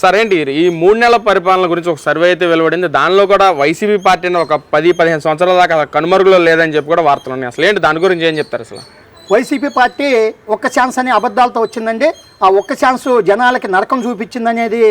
సరే అండి ఈ మూడు నెలల పరిపాలన గురించి ఒక సర్వే అయితే వెలువడింది. దానిలో కూడా వైసీపీ పార్టీని ఒక పది పదిహేను సంవత్సరాల దాకా కనుమరుగులో లేదని చెప్పి కూడా వార్తలు ఉన్నాయి. అసలు ఏంటి? దాని గురించి ఏం చెప్తారు అసలు? వైసీపీ పార్టీ ఒక్క ఛాన్స్ అనే అబద్ధాలతో వచ్చిందండి. ఆ ఒక్క ఛాన్స్ జనాలకి నరకం చూపించిందనేది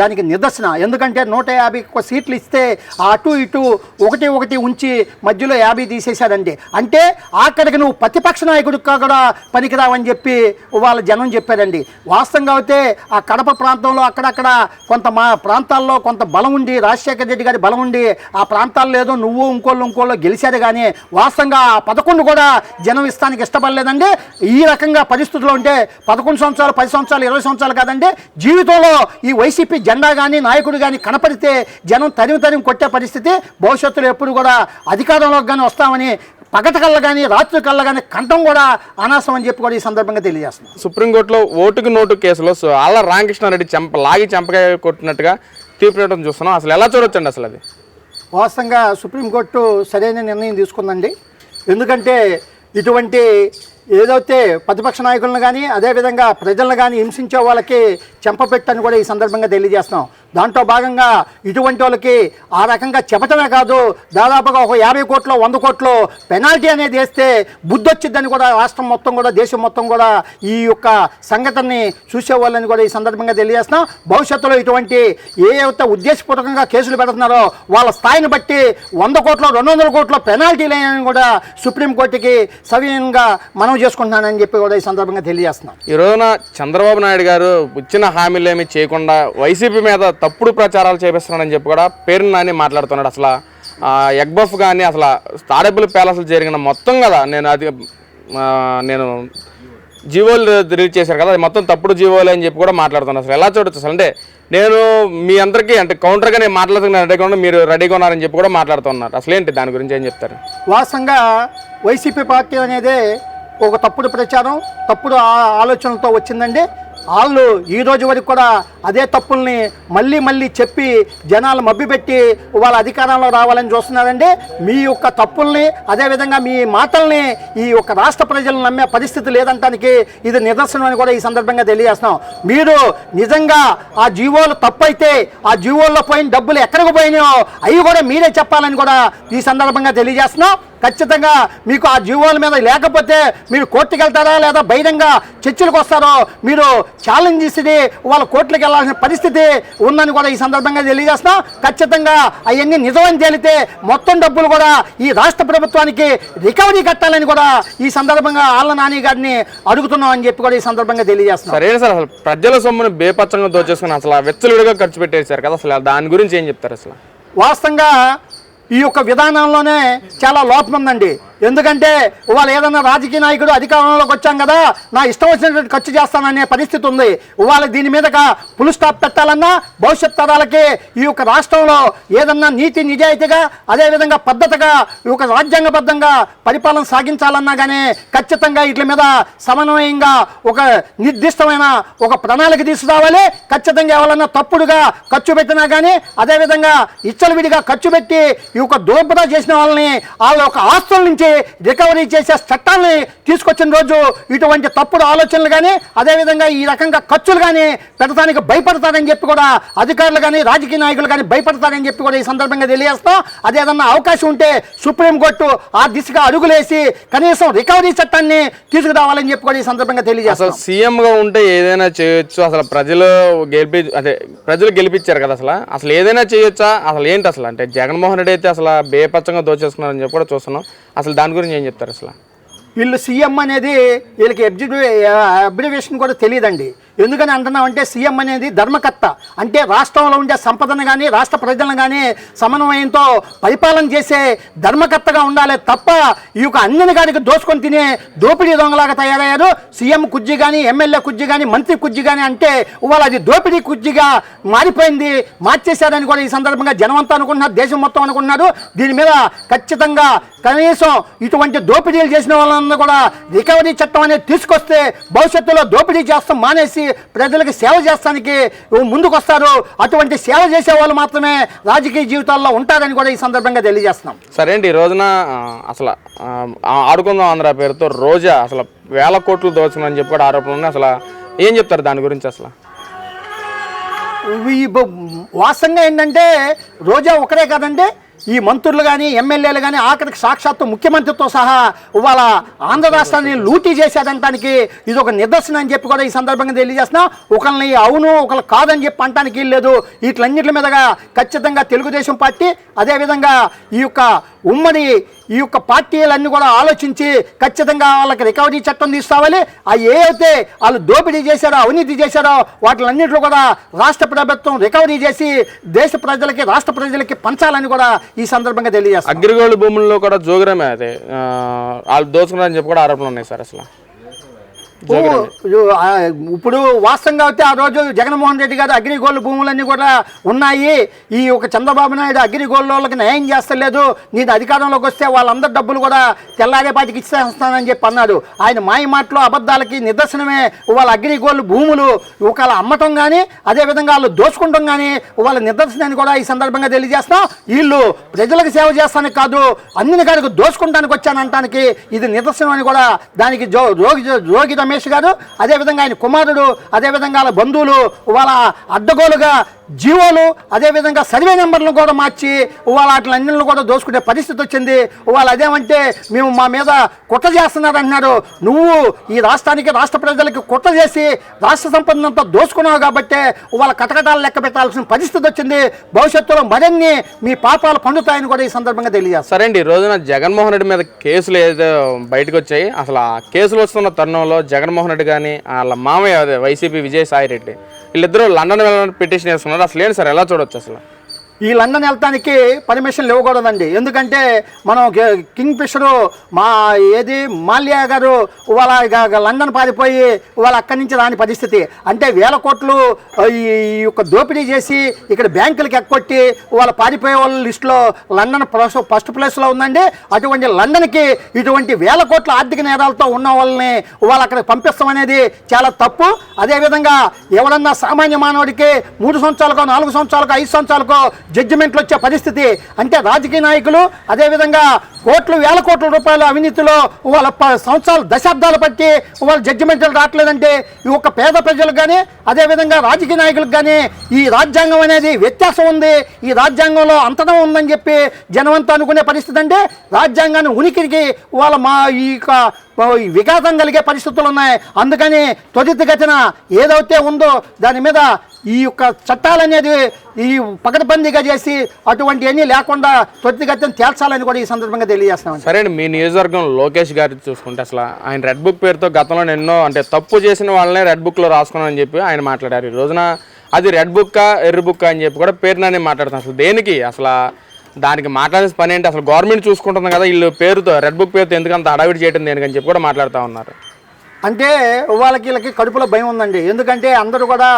దానికి నిదర్శన. ఎందుకంటే నూట యాభై సీట్లు ఇస్తే అటు ఇటు ఒకటి ఒకటి ఉంచి మధ్యలో యాభై తీసేశారండి అంటే అక్కడికి నువ్వు ప్రతిపక్ష నాయకుడిగా కూడా పనికిరావని చెప్పి వాళ్ళ జనం చెప్పారండి. వాస్తవంగా అయితే ఆ కడప ప్రాంతంలో అక్కడక్కడ కొంత మా ప్రాంతాల్లో కొంత బలం ఉండి రాజశేఖర రెడ్డి గారి బలం ఉండి ఆ ప్రాంతాల్లో ఏదో నువ్వు ఇంకోళ్ళు ఇంకోళ్ళు గెలిచారు కానీ వాస్తవంగా ఆ పదకొండు కూడా జనం ఇస్తానికి ఇష్టపడలేదండి. ఈ రకంగా పరిస్థితుల్లో ఉంటే పదకొండు సంవత్సరాలు పది సంవత్సరాలు ఇరవై సంవత్సరాలు కాదండి జీవితంలో ఈ వైసీపీ జెండా కానీ నాయకుడు కానీ కనపడితే జనం తరిమి తరిమి కొట్టే పరిస్థితి భవిష్యత్తులో ఎప్పుడు కూడా అధికారంలోకి కానీ వస్తామని పగట కళ్ళ కానీ రాత్రి కళ్ళ కానీ కంఠం కూడా అనాసం అని చెప్పి కూడా ఈ సందర్భంగా తెలియజేస్తున్నాం. సుప్రీంకోర్టులో ఓటుకు నోటు కేసులో ఆళ్ళ రామకృష్ణారెడ్డి చెంప లాగి చెంపకాయ కొట్టినట్టుగా తీర్పు చూస్తున్నాం. అసలు ఎలా చూడొచ్చండి అసలు అది? వాస్తవంగా సుప్రీంకోర్టు సరైన నిర్ణయం తీసుకుందండి. ఎందుకంటే ఇటువంటి ఏదైతే ప్రతిపక్ష నాయకులను కానీ అదేవిధంగా ప్రజలను కానీ హింసించే వాళ్ళకి చెంపపెట్టని కూడా ఈ సందర్భంగా తెలియజేస్తున్నాం. దాంట్లో భాగంగా ఇటువంటి వాళ్ళకి ఆ రకంగా చెప్పటమే కాదు దాదాపుగా ఒక యాభై కోట్లు వంద కోట్లు పెనాల్టీ అనేది వేస్తే బుద్ధొచ్చిద్దని కూడా రాష్ట్రం మొత్తం కూడా దేశం మొత్తం కూడా ఈ యొక్క సంఘటనని చూసేవాళ్ళని కూడా ఈ సందర్భంగా తెలియజేస్తున్నాం. భవిష్యత్తులో ఇటువంటి ఏ అయితే ఉద్దేశపూర్వకంగా కేసులు పెడుతున్నారో వాళ్ళ స్థాయిని బట్టి వంద కోట్లు రెండు వందల కోట్ల పెనాల్టీ లేని కూడా సుప్రీంకోర్టుకి సవినయంగా మనం చేసుకుంటున్నానని చెప్పి కూడా ఈ సందర్భంగా తెలియజేస్తున్నాం. ఈ రోజున చంద్రబాబు నాయుడు గారు ఇచ్చిన హామీలు ఏమి చేయకుండా వైసీపీ మీద తప్పుడు ప్రచారాలు చేపిస్తున్నాడని చెప్పి కూడా పేరు నాని మాట్లాడుతున్నాడు. అసలు ఎగ్బఫ్ కానీ అసలు తాడేపుల ప్యాలెస్లు జరిగిన మొత్తం కదా నేను అది నేను జీవోలు రిలీజ్ చేశారు కదా అది మొత్తం తప్పుడు జీవోలు అని చెప్పి కూడా మాట్లాడుతున్నాను అసలు ఎలా చూడొచ్చు? అసలు అంటే నేను మీ అందరికీ అంటే కౌంటర్గా నేను మాట్లాడుతున్నాను రెడీగా మీరు రెడీగా ఉన్నారని చెప్పి కూడా మాట్లాడుతున్నారు. అసలు ఏంటి దాని గురించి ఏం చెప్తారు? వాస్తవంగా వైసీపీ పార్టీ అనేది ఒక తప్పుడు ప్రచారం తప్పుడు ఆ- ఆలోచనలతో వచ్చిందండి. వాళ్ళు ఈ రోజు వరకు కూడా అదే తప్పుల్ని మళ్ళీ మళ్ళీ చెప్పి జనాలు మభ్యపెట్టి వాళ్ళ అధికారంలో రావాలని చూస్తున్నారండి. మీ యొక్క తప్పుల్ని అదేవిధంగా మీ మాటల్ని ఈ యొక్క రాష్ట్ర ప్రజలు నమ్మే పరిస్థితి లేదంటానికి ఇది నిదర్శనం అని కూడా ఈ సందర్భంగా తెలియజేస్తున్నాం. మీరు నిజంగా ఆ జీవోలు తప్పైతే ఆ జీవోల్లో పోయిన డబ్బులు ఎక్కడికి పోయినాయో అవి కూడా మీరే చెప్పాలని కూడా ఈ సందర్భంగా తెలియజేస్తున్నాం. ఖచ్చితంగా మీకు ఆ జీవోల మీద లేకపోతే మీరు కోర్టుకి వెళ్తారా లేదా బహిరంగ చర్చలకు వస్తారో మీరు ఛాలెంజ్ చేసి వాళ్ళ కోర్టులకు వెళ్ళాల్సిన పరిస్థితి ఉందని కూడా ఈ సందర్భంగా తెలియజేస్తున్నాం. ఖచ్చితంగా అవన్నీ నిజమని తేలితే మొత్తం డబ్బులు కూడా ఈ రాష్ట్ర ప్రభుత్వానికి రికవరీ కట్టాలని కూడా ఈ సందర్భంగా ఆళ్ళ నాని గారిని అడుగుతున్నాం అని చెప్పి కూడా ఈ సందర్భంగా తెలియజేస్తున్నాం. సరే సార్ అసలు ప్రజల సొమ్మును బేపచ్చంగా దోచేసుకుని అసలు విచ్చలుడిగా ఖర్చు పెట్టేశారు కదా అసలు దాని గురించి ఏం చెప్తారు అసలు? వాస్తవంగా ఈ యొక్క విధానంలోనే చాలా లోపం ఉందండి. ఎందుకంటే ఇవాళ ఏదన్నా రాజకీయ నాయకుడు అధికారంలోకి వచ్చాం కదా నా ఇష్టం వచ్చినటువంటి ఖర్చు చేస్తాననే పరిస్థితి ఉంది. ఇవాళ దీని మీదగా పులు స్టాప్ పెట్టాలన్నా భవిష్యత్ తరాలకి ఈ యొక్క రాష్ట్రంలో ఏదన్నా నీతి నిజాయితీగా అదేవిధంగా పద్ధతిగా ఈ యొక్క రాజ్యాంగబద్ధంగా పరిపాలన సాగించాలన్నా కానీ ఖచ్చితంగా వీటి మీద సమన్వయంగా ఒక నిర్దిష్టమైన ఒక ప్రణాళిక తీసుకురావాలి. ఖచ్చితంగా ఎవరన్నా తప్పుడుగా ఖర్చు పెట్టినా కానీ అదేవిధంగా ఇచ్చలవిడిగా ఖర్చు పెట్టి ఈ యొక్క దోపిడా చేసిన వాళ్ళని వాళ్ళ యొక్క ఆస్తుల నుంచి రికవరీ చేసే చట్టాలని తీసుకొచ్చిన రోజు ఇటువంటి తప్పుడు ఆలోచనలు కానీ అదేవిధంగా ఈ రకంగా ఖర్చులు కానీ పెట్టడానికి భయపడతారని చెప్పి కూడా అధికారులు కానీ రాజకీయ నాయకులు కానీ భయపడతారని చెప్పి కూడా ఈ సందర్భంగా తెలియజేస్తాం. అదేదన్నా అవకాశం ఉంటే సుప్రీంకోర్టు ఆ దిశగా అడుగులేసి కనీసం రికవరీ చట్టాన్ని తీసుకురావాలని చెప్పి కూడా ఈ సందర్భంగా తెలియజేస్తాం. సీఎంగా ఉంటే ఏదైనా చేయొచ్చు. అసలు ప్రజలు గెలిపి అదే ప్రజలు గెలిపించారు కదా అసలు. అసలు ఏదైనా చేయొచ్చా? అసలు ఏంటి అసలు? అంటే జగన్మోహన్ రెడ్డి అయితే అసలు బేపచ్చంగా దోచేస్తున్నారని చెప్పి కూడా చూస్తున్నాం. అసలు దాని గురించి ఏం చెప్తారు అసలు? వీళ్ళు సీఎం అనేది వీళ్ళకి ఎబ్జిక్యూ కూడా తెలియదండి. ఎందుకని అంటున్నామంటే సీఎం అనేది ధర్మకర్త. అంటే రాష్ట్రంలో ఉండే సంపదను కానీ రాష్ట్ర ప్రజలను కానీ సమన్వయంతో పరిపాలన చేసే ధర్మకర్తగా ఉండాలి తప్ప ఈ యొక్క అన్నిని గారికి దోసుకొని తినే దోపిడీ దొంగలాగా తయారయ్యారు. సీఎం కుజ్జి కానీ ఎమ్మెల్యే కుజ్జి కానీ మంత్రి కుజ్జి కానీ అంటే ఇవాళ అది దోపిడీ కుజ్జిగా మారిపోయింది మార్చేశారని కూడా ఈ సందర్భంగా జనమంతా అనుకుంటున్నారు దేశం మొత్తం అనుకుంటున్నారు. దీని మీద ఖచ్చితంగా కనీసం ఇటువంటి దోపిడీలు చేసిన వాళ్ళందరూ కూడా రికవరీ చట్టం అనేది తీసుకొస్తే భవిష్యత్తులో దోపిడీ చేస్తాం మానేసి ప్రజలకు సేవ చేస్తానికి ముందుకు వస్తారు అటువంటి సేవ చేసే వాళ్ళు మాత్రమే రాజకీయ జీవితాల్లో ఉంటారని కూడా ఈ సందర్భంగా తెలియజేస్తున్నాం. సరే అండి ఈ రోజున అసలు ఆడుకుందాం ఆంధ్ర పేరుతో రోజా అసలు వేల కోట్లు దోచుకుని చెప్పి కూడా ఆరోపణలు ఉన్నాయి. అసలు ఏం చెప్తారు దాని గురించి అసలు? వాస్తవంగా ఏంటంటే రోజా ఒకరే కాదండి ఈ మంత్రులు కానీ ఎమ్మెల్యేలు కానీ ఆఖరికి సాక్షాత్తు ముఖ్యమంత్రితో సహా ఇవాళ ఆంధ్ర రాష్ట్రాన్ని లూటీ చేసేదంటానికి ఇది ఒక నిదర్శనం అని చెప్పి కూడా ఈ సందర్భంగా తెలియజేస్తున్నా. ఒకరిని అవును ఒకరు కాదని చెప్పి అంటానికి లేదు వీటిలన్నింటి మీదగా ఖచ్చితంగా తెలుగుదేశం పార్టీ అదేవిధంగా ఈ యొక్క ఉమ్మడి ఈ యొక్క పార్టీలన్నీ కూడా ఆలోచించి ఖచ్చితంగా వాళ్ళకి రికవరీ చట్టం తీసుకోవాలి ఆ ఏవైతే వాళ్ళు దోపిడీ చేశారో అవినీతి చేశారో వాటిలన్నింటిలో కూడా రాష్ట్ర ప్రభుత్వం రికవరీ చేసి దేశ ప్రజలకి రాష్ట్ర ప్రజలకి పంచాలని కూడా ఈ సందర్భంగా తెలియజేస్తారు అగ్రిగోల్డ్ భూముల్లో కూడా జోగ్రమే అదే. వాళ్ళు దోచుకున్నారని చెప్పి కూడా ఆరోపణలు ఉన్నాయి సార్ అసలు. ఇప్పుడు వాస్తవంగా అయితే ఆ రోజు జగన్మోహన్ రెడ్డి గారు అగ్రిగోల్డ్ భూములన్నీ కూడా ఉన్నాయి. ఈ ఒక చంద్రబాబు నాయుడు అగ్రిగోల్డ్ వాళ్ళకి న్యాయం చేస్తలేదు. నేను అధికారంలోకి వస్తే వాళ్ళందరి డబ్బులు కూడా తెల్లారేపాటికి ఇచ్చేస్తానని చెప్పి అన్నాడు. ఆయన మాయ మాటలు అబద్ధాలకి నిదర్శనమే వాళ్ళ అగ్రిగోల్డ్ భూములు. ఒకవేళ అమ్మటం కానీ అదేవిధంగా వాళ్ళు దోచుకుంటాం కానీ వాళ్ళ నిదర్శనాన్ని కూడా ఈ సందర్భంగా తెలియజేస్తాం వీళ్ళు ప్రజలకు సేవ చేస్తానికి కాదు అన్ని కాడికి దోచుకుంటానికి వచ్చానంటానికి ఇది నిదర్శనం అని కూడా దానికి జో రోగి రోగి రమేష్ గారు అదేవిధంగా ఆయన కుమారుడు అదేవిధంగా వాళ్ళ బంధువులు వాళ్ళ అడ్డగోలుగా జీవోలు అదేవిధంగా సర్వే నెంబర్లను కూడా మార్చి వాళ్ళ వాటిలన్నింటిని కూడా దోసుకునే పరిస్థితి వచ్చింది. వాళ్ళు అదేమంటే మేము మా మీద కుట్ర చేస్తున్నారు అంటున్నారు నువ్వు ఈ రాష్ట్రానికి రాష్ట్ర ప్రజలకి కుట్ర చేసి రాష్ట్ర సంపదనంతా దోసుకున్నావు కాబట్టి వాళ్ళ కటకటాలు లెక్క పెట్టాల్సిన పరిస్థితి వచ్చింది. భవిష్యత్తులో మరిన్ని మీ పాపాలు పండుతాయని కూడా ఈ సందర్భంగా తెలియజేస్తారు సరే అండి ఈ రోజున జగన్మోహన్ రెడ్డి మీద కేసులు ఏదో బయటకు వచ్చాయి. అసలు ఆ కేసులు వస్తున్న తరుణంలో జగన్మోహన్ రెడ్డి కానీ వాళ్ళ మామయ్య వైసీపీ విజయసాయి రెడ్డి వీళ్ళిద్దరూ లండన్ వెళ్ళాలని పిటిషన్ వేస్తున్నారు అసలు ఏంటి సార్? ఎలా చూడొచ్చు అసలు? ఈ లండన్ వెళ్తానికి పర్మిషన్ ఇవ్వకూడదండి ఎందుకంటే మనం కింగ్ ఫిషరు మా ఏది మాల్యా గారు వాళ్ళ లండన్ పారిపోయి వాళ్ళ అక్కడి నుంచి రాని పరిస్థితి. అంటే వేల కోట్లు ఈ ఈ యొక్క దోపిడీ చేసి ఇక్కడ బ్యాంకులకి ఎక్కొట్టి వాళ్ళ పారిపోయే వాళ్ళ లిస్టులో లండన్ ఫస్ట్ ఫస్ట్ ప్లేస్లో ఉందండి. అటువంటి లండన్కి ఇటువంటి వేల కోట్ల ఆర్థిక నేరాలతో ఉన్న వాళ్ళని వాళ్ళు అక్కడికి పంపిస్తాం అనేది చాలా తప్పు. అదేవిధంగా ఎవడన్నా సామాన్య మానవుడికి మూడు సంవత్సరాలకో నాలుగు సంవత్సరాలకో ఐదు సంవత్సరాలకో జడ్జిమెంట్లు వచ్చే పరిస్థితి. అంటే రాజకీయ నాయకులు అదేవిధంగా కోట్లు వేల కోట్ల రూపాయల అవినీతిలో వాళ్ళ ప- సంవత్సరాలు దశాబ్దాలు బట్టి వాళ్ళ జడ్జిమెంట్లు రావట్లేదంటే ఈ ఒక్క పేద ప్రజలకు కానీ అదేవిధంగా రాజకీయ నాయకులకు కానీ ఈ రాజ్యాంగం అనేది వ్యత్యాసం ఉంది. ఈ రాజ్యాంగంలో అంతరం ఉందని చెప్పి జనమంతా అనుకునే పరిస్థితి అంటే రాజ్యాంగాన్ని ఉనికికి వాళ్ళ మా ఈ యొక్క ఈ విఘాతం కలిగే పరిస్థితులు ఉన్నాయి. అందుకని త్వరితగతిన ఏదైతే ఉందో దాని మీద ఈ యొక్క చట్టాలనేది ఈ పకడ్బందీగా చేసి అటువంటి అన్నీ లేకుండా త్వరితగతిన తేల్చాలని కూడా ఈ సందర్భంగా తెలియజేస్తున్నాం సరే అండి మీ నియోజకవర్గం లోకేష్ గారి చూసుకుంటే అసలు ఆయన రెడ్ బుక్ పేరుతో గతంలో ఎన్నో అంటే తప్పు చేసిన వాళ్ళనే రెడ్ బుక్లో రాసుకున్నానని చెప్పి ఆయన మాట్లాడారు. ఈ రోజున అది రెడ్ బుక్ ఎర్ర బుక్ అని చెప్పి కూడా పేరునని మాట్లాడుతున్నాను అసలు దేనికి? అసలు దానికి మాట్లాడాల్సిన పని ఏంటి? అసలు గవర్నమెంట్ చూసుకుంటుంది కదా వీళ్ళు పేరుతో రెడ్ బుక్ పేరుతో ఎందుకంత అడవిడి చేయడం దేనికని చెప్పి కూడా మాట్లాడుతూ ఉన్నారు. అంటే వాళ్ళకి వీళ్ళకి కడుపులో భయం ఉందండి. ఎందుకంటే అందరూ కూడా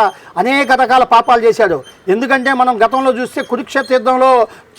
అనేక రకాల పాపాలు చేశాడు ఎందుకంటే మనం గతంలో చూస్తే కురుక్షేత్ర యుద్ధంలో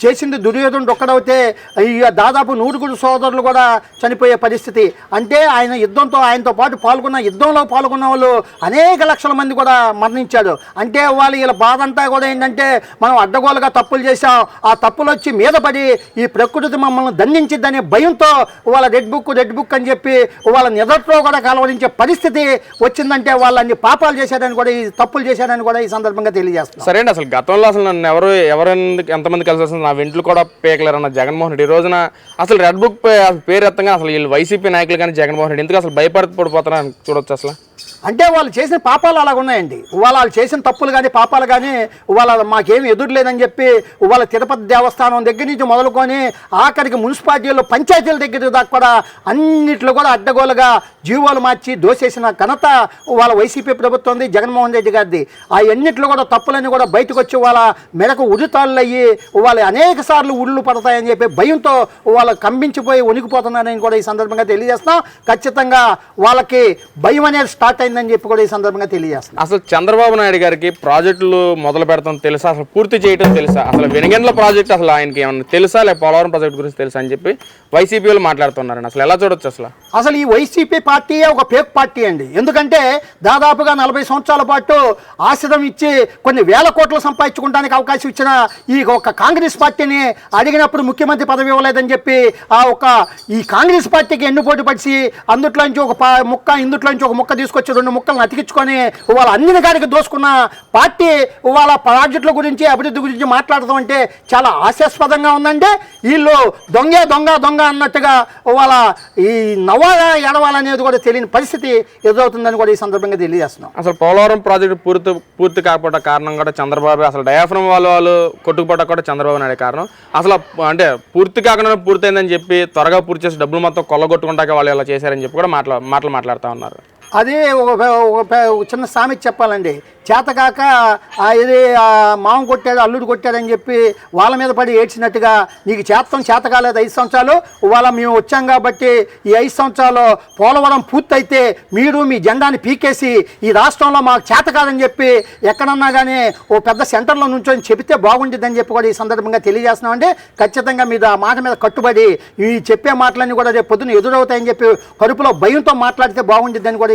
చేసింది దుర్యోధనుడు ఒక్కడవుతే ఈ దాదాపు నూరుగురు సోదరులు కూడా చనిపోయే పరిస్థితి. అంటే ఆయన యుద్ధంతో ఆయనతో పాటు పాల్గొన్న యుద్ధంలో పాల్గొన్న వాళ్ళు అనేక లక్షల మంది కూడా మరణించాడు అంటే వాళ్ళు వీళ్ళ బాధ అంతా కూడా ఏంటంటే మనం అడ్డగోలుగా తప్పులు చేశాం. ఆ తప్పులు వచ్చి మీద పడి ఈ ప్రకృతి మమ్మల్ని దండించిద్దనే భయంతో వాళ్ళ రెడ్ బుక్ రెడ్ బుక్ అని చెప్పి వాళ్ళ నిదట్లో కూడా కలవరించే పరిస్థితి వచ్చిందంటే వాళ్ళన్ని పాపాలు చేశారని కూడా ఈ తప్పులు చేశారని కూడా ఈ సందర్భంగా తెలియజేస్తాం సరేనా అసలు గతంలో అసలు నన్ను ఎవరు ఎవరెందుకు ఎంతమంది కలిసి వస్తుంది? నా వెంట్లు కూడా పేకలేరన్న జగన్మోహన్ రెడ్డి ఈ రోజున అసలు రెడ్ బుక్ పేరు ఎత్తంగా అసలు వీళ్ళు వైసీపీ నాయకులు కానీ జగన్మోహన్ రెడ్డి ఎందుకు అసలు భయపడిపోతారని చూడొచ్చు అసలు. అంటే వాళ్ళు చేసిన పాపాలు అలాగ ఉన్నాయండి. వాళ్ళ వాళ్ళు చేసిన తప్పులు కానీ పాపాలు కానీ వాళ్ళ మాకేమి ఎదురు లేదని చెప్పి వాళ్ళ తిరుపతి దేవస్థానం దగ్గర నుంచి మొదలుకొని ఆఖరికి మున్సిపాలిటీలు పంచాయతీల దగ్గర దాకా కూడా అన్నిట్లో కూడా అడ్డగోలుగా జీవోలు మార్చి దోసేసిన ఘనత వాళ్ళ వైసీపీ ప్రభుత్వం జగన్మోహన్ రెడ్డి గారిది. ఆ ఎన్నిట్లో కూడా తప్పులన్నీ కూడా బయటకు వచ్చి వాళ్ళ మెడకు ఉరితాళ్ళు అయ్యి వాళ్ళు అనేక సార్లు ఉళ్ళు పడతాయని చెప్పి భయంతో వాళ్ళు కంపించిపోయి ఉనికిపోతున్నారని కూడా ఈ సందర్భంగా తెలియజేస్తున్నాం. ఖచ్చితంగా వాళ్ళకి భయం అనేది స్టార్ట్ అయిందని చెప్పి కూడా ఈ సందర్భంగా తెలియజేస్తున్నాం. అసలు చంద్రబాబు నాయుడు గారికి ప్రాజెక్టులు మొదలు పెడతాం తెలుసా? అసలు పూర్తి చేయటం తెలుసా? అసలు వెనగండ్ల ప్రాజెక్ట్ అసలు ఆయనకి ఏమన్నా తెలుసా? లేక పోలవరం ప్రాజెక్ట్ గురించి తెలుసా అని చెప్పి వైసీపీ వాళ్ళు మాట్లాడుతున్నారండి. అసలు ఎలా చూడొచ్చు అసలు? అసలు ఈ వైసీపీ పార్టీయే ఒక ఫేక్ పార్టీ అండి. ఎందుకంటే దాదాపుగా నలభై సంవత్సరాల పాటు ఆశ్రదం ఇచ్చి కొన్ని వేల కోట్లు సంపాదించుకోవడానికి అవకాశం ఇచ్చిన ఈ ఒక కాంగ్రెస్ పార్టీని అడిగినప్పుడు ముఖ్యమంత్రి పదవి ఇవ్వలేదని చెప్పి ఆ ఒక ఈ కాంగ్రెస్ పార్టీకి ఎన్నుపోటు పడిచి అందుట్లోంచి ఒక ముక్క ఇందుట్లోంచి ఒక ముక్క తీసుకొని వచ్చి రెండు ముక్కలను అతికించుకొని వాళ్ళ అన్ని కాడికి దోసుకున్న పార్టీ వాళ్ళ ప్రాజెక్టుల గురించి అభివృద్ధి గురించి మాట్లాడటం అంటే చాలా ఆశాస్పదంగా ఉందంటే వీళ్ళు దొంగే దొంగ దొంగ అన్నట్టుగా వాళ్ళ ఈ నవ్వాగా ఎడవాలనేది కూడా తెలియని పరిస్థితి ఎదురవుతుందని కూడా ఈ సందర్భంగా తెలియజేస్తున్నాం. అసలు పోలవరం ప్రాజెక్టు పూర్తి పూర్తి కాకపోవడం కారణం కూడా చంద్రబాబు అసలు డయాఫ్రమ్ వాళ్ళ వాళ్ళు కొట్టుకుపోవడం కూడా చంద్రబాబు నాయుడు కారణం. అసలు అంటే పూర్తి కాకుండా పూర్తయిందని చెప్పి త్వరగా పూర్తి చేసి డబ్బులు మొత్తం కొల్లగొట్టుకుంటాక వాళ్ళు ఇలా చేశారని చెప్పి కూడా మాట్లా మాటలు మాట్లాడుతూ ఉన్నారు. అది ఒక ఒక చిన్న సామెత చెప్పాలండి. చేతకాక ఇది మామ కొట్టాడు అల్లుడు కొట్టాడని చెప్పి వాళ్ళ మీద పడి ఏడ్చినట్టుగా నీకు చేత్తం చేత కాలేదు ఐదు సంవత్సరాలు వాళ్ళ మేము వచ్చాం కాబట్టి ఈ ఐదు సంవత్సరాలు పోలవరం పూర్తయితే మీరు మీ జెండాని పీకేసి ఈ రాష్ట్రంలో మాకు చేత కాదని చెప్పి ఎక్కడన్నా కానీ ఓ పెద్ద సెంటర్లో నుంచొని చెబితే బాగుంటుందని చెప్పి కూడా ఈ సందర్భంగా తెలియజేస్తున్నామండి. ఖచ్చితంగా మీరు ఆ మాట మీద కట్టుబడి ఈ చెప్పే మాటలన్నీ కూడా రేపు పొద్దున ఎదురవుతాయని చెప్పి కడుపులో భయంతో మాట్లాడితే బాగుంటుందని కూడా